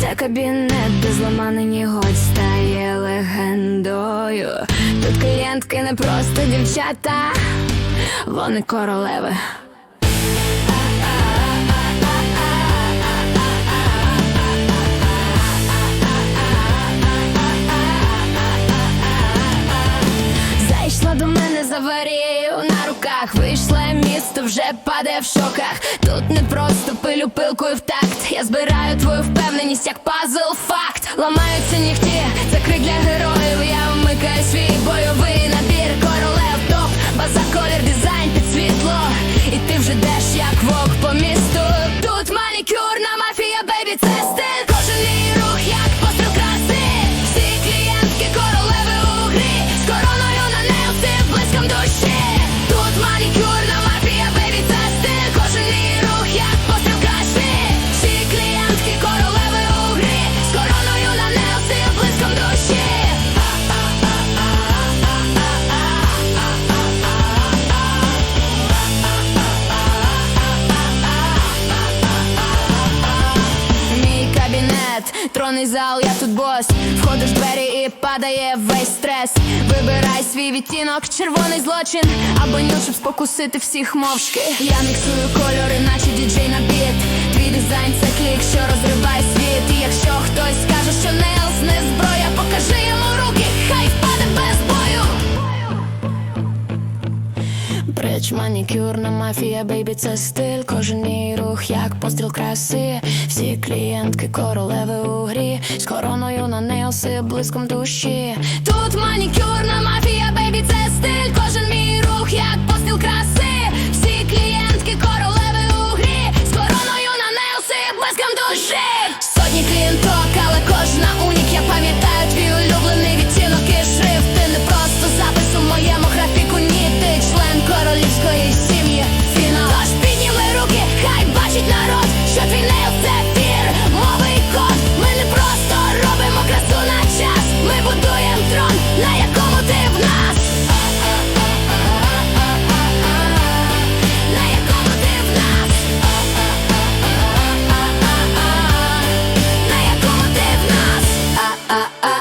Це кабінет, де зламаний гость стає легендою. Тут клієнтки не просто дівчата, вони королеви. Зайшла до мене з аварією на руках, вийшла місто вже падає в шоках. Тут не просто пилю пилкою в такт. Я збираю твою впевненість, як пазл факт. Ламаються нігті, це крик для героїв. Я вмикаю свій бойовий набір королев топ, база колір, дизайн під світло. І ти вже йдеш як вок по місту. Тут манікюрна мафія, бейбі, це тронний зал, я тут бос. Входиш в двері і падає весь стрес. Вибирай свій відтінок, червоний злочин або нюд, щоб спокусити всіх мовчки. Я міксую кольори, наче діджей на біт. Твій дизайн це клік, що розриває світ. І якщо хтось скаже, що не Брич, манікюрна мафія, бейбі, це стиль. Кожен мій рух, як постріл краси. Всі клієнтки королеви у грі. З короною на нейлси, блиском душі. Тут манікюрна ah, ah.